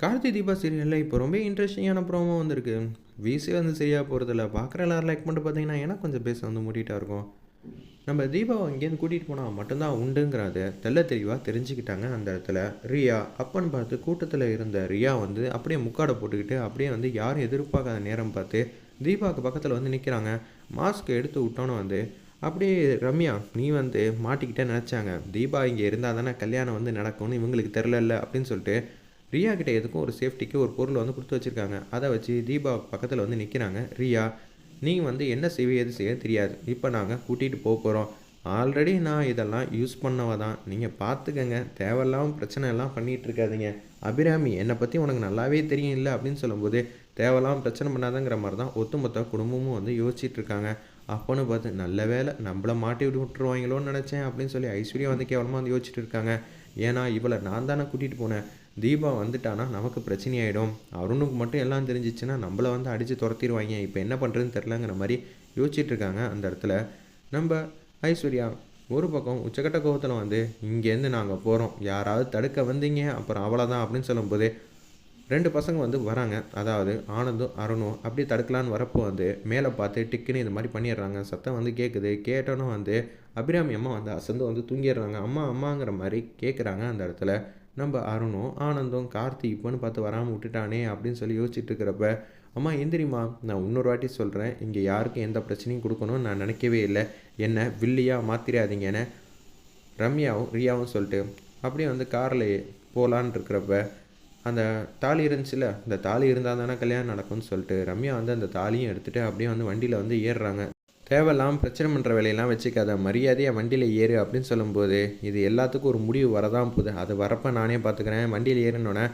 கார்த்தி தீபா சீரியலில் இப்போ ரொம்ப இன்ட்ரெஸ்டிங்கான ப்ரோமோ வந்திருக்கு. வீஸே வந்து சரியாக போகிறதில்ல பார்க்குற எல்லாரும் லைக் பண்ணிட்டு பார்த்தீங்கன்னா ஏன்னா கொஞ்சம் பேச வந்து மூடிட்டா இருக்கும். நம்ம தீபாவை இங்கேருந்து கூட்டிகிட்டு போனால் மட்டும்தான் உண்டுங்கிறத தெல்ல தெளிவாக தெரிஞ்சுக்கிட்டாங்க அந்த இடத்துல. ரியா அப்பன்னு பார்த்து கூட்டத்தில் இருந்த ரியா வந்து அப்படியே முக்காடை போட்டுக்கிட்டு அப்படியே வந்து யாரும் எதிர்பார்க்காத நேரம் பார்த்து தீபாவுக்கு பக்கத்தில் வந்து நிற்கிறாங்க மாஸ்க் எடுத்து விட்டோன்னு வந்து அப்படியே ரம்யா நீ வந்து மாட்டிக்கிட்டே நினச்சாங்க. தீபா இங்கே இருந்தால் தானே கல்யாணம் வந்து நடக்கும்னு இவங்களுக்கு தெரிலல்ல அப்படின்னு சொல்லிட்டு ரியா கிட்ட எதுக்கும் ஒரு சேஃப்டிக்கு ஒரு பொருள் வந்து கொடுத்து வச்சுருக்காங்க. அதை வச்சு தீபா பக்கத்தில் வந்து நிற்கிறாங்க ரியா நீ வந்து என்ன செய்வது செய்ய தெரியாது. இப்போ நாங்கள் கூட்டிகிட்டு போக போகிறோம் ஆல்ரெடி நான் இதெல்லாம் யூஸ் பண்ணவ தான். நீங்கள் பார்த்துக்கங்க தேவையில்லாமல் பிரச்சனை எல்லாம் பண்ணிகிட்டு இருக்காதீங்க. அபிராமி என்னை பற்றி உனக்கு நல்லாவே தெரியும் இல்லை? அப்படின்னு சொல்லும்போது தேவையில்லாமல் பிரச்சனை பண்ணாதங்கிற மாதிரி தான் ஒட்டுமொத்த குடும்பமும் வந்து யோசிச்சுட்டு இருக்காங்க. அப்போன்னு பார்த்து நல்ல வேலை நம்மளை மாட்டி விட்டு விட்டுருவாங்களோன்னு நினச்சேன். அப்படின்னு சொல்லி ஐஸ்வர்யா வந்து கேவலமாக வந்து யோசிச்சுட்டு இருக்காங்க. ஏன்னா இவளை நான் தானே கூட்டிகிட்டு போனேன். தீபா வந்துட்டானா? நமக்கு பிரச்சனையாயிடும். அருணுக்கு மட்டும் எல்லாம் தெரிஞ்சிச்சுன்னா நம்மளை வந்து அடித்து துரத்திடுவாங்க இப்போ என்ன பண்ணுறதுன்னு தெரிலங்கிற மாதிரி யோசிச்சுட்டு இருக்காங்க அந்த இடத்துல. நம்ம ஐஸ்வர்யா ஒரு பக்கம் உச்சக்கட்ட கோபத்தில் வந்து இங்கேருந்து நாங்கள் போகிறோம் யாராவது தடுக்க வந்தீங்க? அப்புறம் அவ்வளோதான் அப்படின்னு சொல்லும்போது ரெண்டு பசங்க வந்து வராங்க. அதாவது ஆனந்தும் அருணும் அப்படி தடுக்கலான்னு வரப்போ வந்து மேலே பார்த்து டிக்குன்னு இது மாதிரி பண்ணிடுறாங்க. சத்தம் வந்து கேட்குது கேட்டோன்னே வந்து அபிராமி அம்மா வந்து அசந்து வந்து தூங்கிடுறாங்க. அம்மா அம்மாங்கிற மாதிரி கேட்குறாங்க அந்த இடத்துல. நம்ம அருணும் ஆனந்தும் கார்த்தி இப்போன்னு பார்த்து வராமல் விட்டுட்டானே அப்படின்னு சொல்லி யோசிச்சுட்டு இருக்கிறப்ப அம்மா எந்திரிம்மா. நான் இன்னொரு வாட்டி சொல்கிறேன் இங்கே யாருக்கும் எந்த பிரச்சனையும் கொடுக்கணும்னு நான் நினைக்கவே இல்லை. என்ன வில்லியாக மாற்றிடாதீங்கன்னு ரம்யாவும் ரியாவும் சொல்லிட்டு அப்படியே வந்து காரில் போகலான் இருக்கிறப்ப அந்த தாலி இருந்துச்சுல அந்த தாலி இருந்தால் தானே கல்யாணம் நடக்கும்னு சொல்லிட்டு ரம்யா வந்து அந்த தாலியும் எடுத்துகிட்டு அப்படியே வந்து வண்டியில் வந்து ஏறுறாங்க. தேவையெல்லாம் பிரச்சனை பண்ணுற வேலையெல்லாம் வச்சுக்காத மரியாதையாக வண்டியில் ஏறு அப்படின்னு சொல்லும்போது இது எல்லாத்துக்கும் ஒரு முடிவு வரதான் போகுது. அது வரப்போ நானே பார்த்துக்கிறேன் வண்டியில் ஏறினோடனே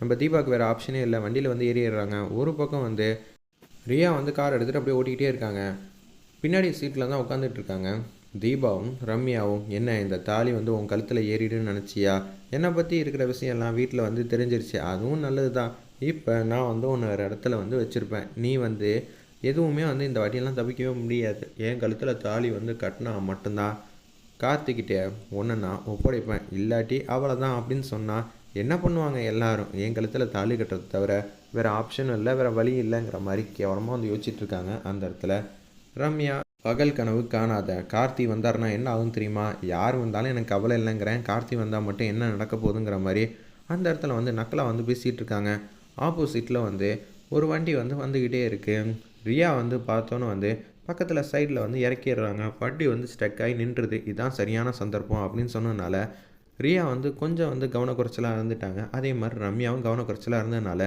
நம்ம தீபாவுக்கு வேறு ஆப்ஷனே இல்லை. வண்டியில் வந்து ஏறிடுறாங்க ஒரு பக்கம் வந்து ரியா வந்து கார் எடுத்துகிட்டு அப்படியே ஓட்டிக்கிட்டே இருக்காங்க. பின்னாடி சீட்டில் தான் உட்காந்துட்டு இருக்காங்க. தீபாவும் ரம்யாவும் என்ன இந்த தாலி வந்து உன் கழுத்தில் ஏறிடுன்னு நினச்சியா? என்னை பற்றி இருக்கிற விஷயம்லாம் வீட்டில் வந்து தெரிஞ்சிருச்சு. அதுவும் நல்லது தான் இப்போ நான் வந்து உன்னை ஒரு இடத்துல வந்து வச்சுருப்பேன். நீ வந்து எதுவுமே வந்து இந்த வாட்டியெல்லாம் தப்பிக்கவே முடியாது. என் கழுத்தில் தாலி வந்து கட்டினா மட்டும்தான் கார்த்திக்கிட்டே ஒன்று நான் ஒப்படைப்பேன். இல்லாட்டி அவ்வளோதான் அப்படின்னு சொன்னால் என்ன பண்ணுவாங்க எல்லாரும்? என் கழுத்தில் தாலி கட்டுறது தவிர வேறு ஆப்ஷன் இல்லை வேறு வழி இல்லைங்கிற மாதிரி கேவலமாக வந்து யோசிச்சுட்ருக்காங்க அந்த இடத்துல. ரம்யா பகல் கனவு காணாத. கார்த்தி வந்தாருன்னா என்ன ஆகும் தெரியுமா? யார் வந்தாலும் எனக்கு கவலை இல்லைங்கிறேன். கார்த்தி வந்தால் மட்டும் என்ன நடக்க போகுதுங்கிற மாதிரி அந்த இடத்துல வந்து நக்கலாக வந்து பேசிகிட்டு இருக்காங்க. ஆப்போசிட்டில் வந்து ஒரு வண்டி வந்து வந்துக்கிட்டே இருக்குது ரியா வந்து பார்த்தோன்னு வந்து பக்கத்தில் சைடில் வந்து இறக்கிடுறாங்க. வண்டி வந்து ஸ்டக் ஆகி நின்றுது. இதுதான் சரியான சந்தர்ப்பம் அப்படின்னு சொன்னதுனால ரியா வந்து கொஞ்சம் வந்து கவனக்குறைச்சலாக இருந்துட்டாங்க. அதே மாதிரி ரம்யாவும் கவனக்குறைச்சலாக இருந்ததுனால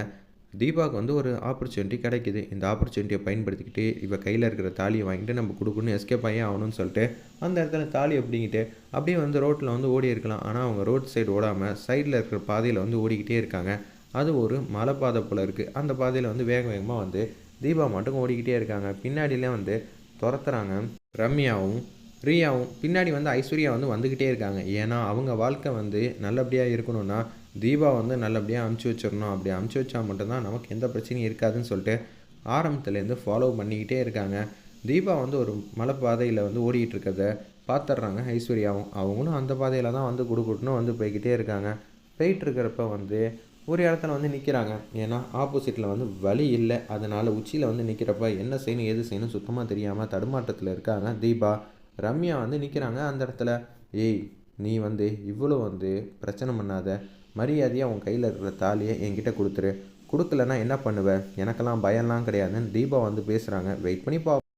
தீபாவுக்கு வந்து ஒரு ஆப்பர்ச்சுனிட்டி கிடைக்குது. இந்த ஆப்பர்ச்சுனிட்டியை பயன்படுத்திக்கிட்டு இப்போ கையில் இருக்கிற தாலியை வாங்கிட்டு நம்ம கொடுக்கணும் எஸ்கேப் ஆகி ஆகணும்னு சொல்லிட்டு அந்த இடத்துல தாலி அப்படிங்கிட்டு அப்படியே வந்து ரோட்டில் வந்து ஓடி இருக்கலாம். ஆனால் அவங்க ரோட் சைடு ஓடாமல் சைடில் இருக்கிற பாதையில் வந்து ஓடிக்கிட்டே இருக்காங்க. அது ஒரு மலைப்பாதை போல் இருக்குது அந்த பாதையில் வந்து வேக வேகமாக வந்து தீபா மட்டும் ஓடிக்கிட்டே இருக்காங்க. பின்னாடியிலே வந்து துரத்துறாங்க. ரம்யாவும் ரியாவும் பின்னாடி வந்து ஐஸ்வர்யா வந்து வந்துக்கிட்டே இருக்காங்க. ஏன்னா அவங்க வாழ்க்கை வந்து நல்லபடியாக இருக்கணும்னா தீபா வந்து நல்லபடியாக அமுச்சு வச்சிடணும். அப்படி அமுச்சு வச்சா மட்டும்தான் நமக்கு எந்த பிரச்சனையும் இருக்காதுன்னு சொல்லிட்டு ஆரம்பத்துலேருந்து ஃபாலோ பண்ணிக்கிட்டே இருக்காங்க. தீபா வந்து ஒரு மலைப்பாதையில் வந்து ஓடிக்கிட்டு இருக்கிறத பார்த்துட்றாங்க ஐஸ்வர்யாவும். அவங்களும் அந்த பாதையில் தான் வந்து குடுக்குட்டுன்னு வந்து போய்கிட்டே இருக்காங்க. போயிட்டுருக்கிறப்ப வந்து ஒரு இடத்துல வந்து நிற்கிறாங்க ஏன்னா ஆப்போசிட்டில் வந்து வழி இல்லை. அதனால் உச்சியில் வந்து நிற்கிறப்ப என்ன செய்யணும் எது செய்யணும் சுத்தமாக தெரியாமல் தடுமாற்றத்தில் இருக்காங்க தீபா. ரம்யா வந்து நிற்கிறாங்க அந்த இடத்துல. ஏய் நீ வந்து இவ்வளோ வந்து பிரச்சனை பண்ணாத. மரியாதையாக உன் கையில் இருக்கிற தாலியை என்கிட்ட கொடுத்துரு. கொடுக்கலன்னா என்ன பண்ணுவ? எனக்கெல்லாம் பயம்லாம் கிடையாதுன்னு தீபா வந்து பேசுகிறாங்க வெயிட் பண்ணி பா